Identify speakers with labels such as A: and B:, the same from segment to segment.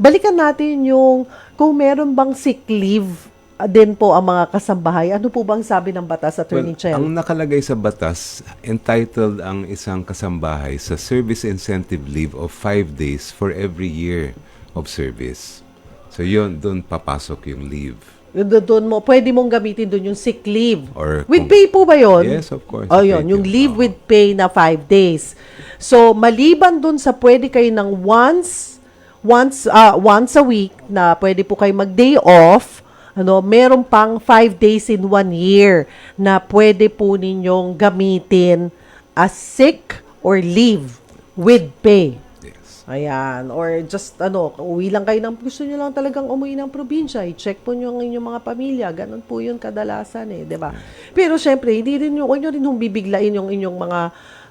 A: balikan natin yung kung meron bang sick leave ah, din po ang mga kasambahay. Ano po bang sabi ng batas, Attorney
B: Well,
A: Chel?
B: ang nakalagay sa batas, entitled ang isang kasambahay sa service incentive leave of five days for every year of service. So yun, doon papasok yung leave.
A: Do- doon mo, pwede mong gamitin doon yung sick leave.
B: Or
A: With
B: kung-
A: pay po ba yun?
B: Yes, of course.
A: Oh, yun. Yung leave
B: Oo.
A: with pay na five days. So, maliban dun sa pwede kayo ng once, once, ah, once a week na pwede po kayo mag-day off, ano, meron pang five days in one year na pwede po ninyong gamitin as sick or leave with pay.
B: Yes.
A: Ayan. Or just, ano, uwi lang kayo ng, gusto nyo lang talagang umuwi ng probinsya, i-check po nyo ang inyong mga pamilya. Ganon po yun kadalasan eh, di ba? Pero syempre, hindi rin nyo, huwag nyo rin hong bibiglain yung inyong mga,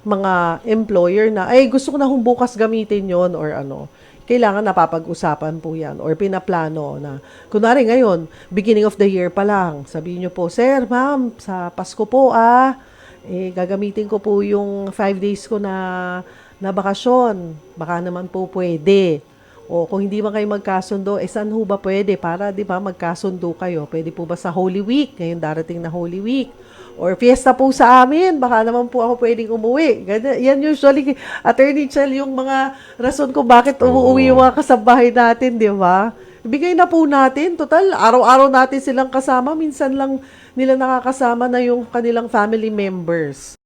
A: mga employer na, ay, gusto ko na hong bukas gamitin yon or ano. Kailangan napapag-usapan po yan or pinaplano na, kunwari ngayon, beginning of the year pa lang, sabihin nyo po, Sir, ma'am, sa Pasko po ah, eh, gagamitin ko po yung five days ko na na bakasyon. Baka naman po pwede. O kung hindi man kayo magkasundo, eh saan ho ba pwede? Para, di ba, magkasundo kayo. Pwede po ba sa Holy Week? Ngayon darating na Holy Week. Or fiesta po sa amin, baka naman po ako pwedeng umuwi. Ganyan, yan usually, Attorney Chel, yung mga rason kung bakit umuwi yung mga kasabahay natin, di ba? Ibigay na po natin. Total, araw-araw natin silang kasama. Minsan lang nila nakakasama na yung kanilang family members.